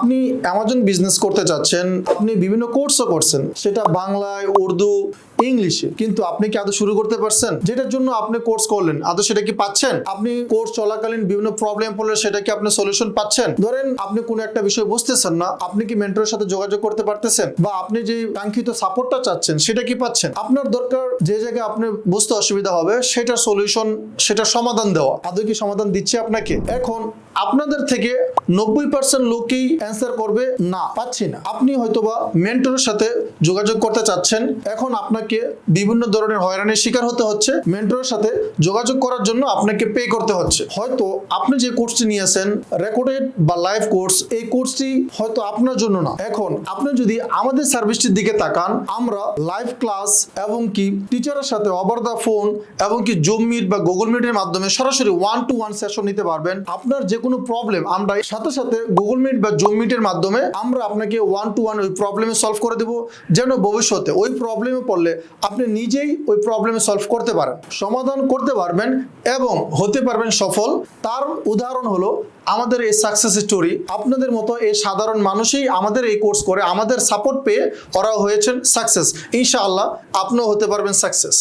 আপনি Amazon business করতে চাচ্ছেন, আপনি বিভিন্ন কোর্সও করছেন, সেটা বাংলায়, উর্দু, ইংলিশে। কিন্তু আপনি কি আদৌ শুরু করতে পারছেন? যেটার জন্য আপনি কোর্স করলেন, আদৌ সেটা কি পাচ্ছেন? আপনি কোর্স চলাকালীন বিভিন্ন প্রবলেম হলে সেটা কি আপনি সলিউশন পাচ্ছেন? ধরেন আপনি কোনো একটা বিষয় বুঝতেছেন না, আপনি কি মেন্টরের সাথে যোগাযোগ করতে পারতেছেন? বা আপনি যে কাঙ্ক্ষিত সাপোর্টটা চাচ্ছেন, সেটা কি পাচ্ছেন? আপনার দরকার যে জায়গায় আপনি বুঝতে অসুবিধা হবে, সেটার সলিউশন সেটার সমাধান দেওয়া। আদৌ কি সমাধান দিচ্ছে আপনাকে? এখন আপনাদের থেকে নব্বই পার্সেন্ট লোকই অ্যান্সার করবে, না, পাচ্ছি না। আপনি হয়তোবা মেন্টরের সাথে যোগাযোগ করতে চাচ্ছেন। এখন আপনাকে বিভিন্ন ধরনের হয়রানির শিকার হতে হচ্ছে। মেন্টরের সাথে যোগাযোগ করার জন্য আপনাকে পে করতে হচ্ছে। হয়তো আপনি যে কোর্সটি নিয়েছেন রেকর্ডেড বা লাইভ কোর্স এই কোর্সটি হয়তো আপনার জন্য না। এখন আপনি যদি আমাদের সার্ভিসটির দিকে তাকান, আমরা লাইভ ক্লাস এবং কি টিচারের সাথে ওভার দ্য ফোন এবং কি জুম মিট বা গুগল মিটের মাধ্যমে সরাসরি ওয়ান টু ওয়ান সেশন নিতে পারবেন। আপনার যে কোনো প্রবলেম আমরা সাথে সাথে গুগল মিট বা জুম মিটের মাধ্যমে আমরা আপনাকে ওয়ান টু ওয়ান ওই প্রবলেমে সলভ করে দেবো। যেন ভবিষ্যতে ওই প্রবলেমে পড়লে আপনি নিজেই ওই প্রবলেমে সলভ করতে পারেন, সমাধান করতে পারবেন এবং হতে পারবেন সফল। তার উদাহরণ হলো আমাদের এই সাকসেস স্টোরি আপনাদের মতো এই সাধারণ মানুষই আমাদের এই কোর্স করে, আমাদের সাপোর্ট পেয়ে ওরা হয়েছেন সাকসেস ইনশাআল্লাহ আপনিও হতে পারবেন সাকসেস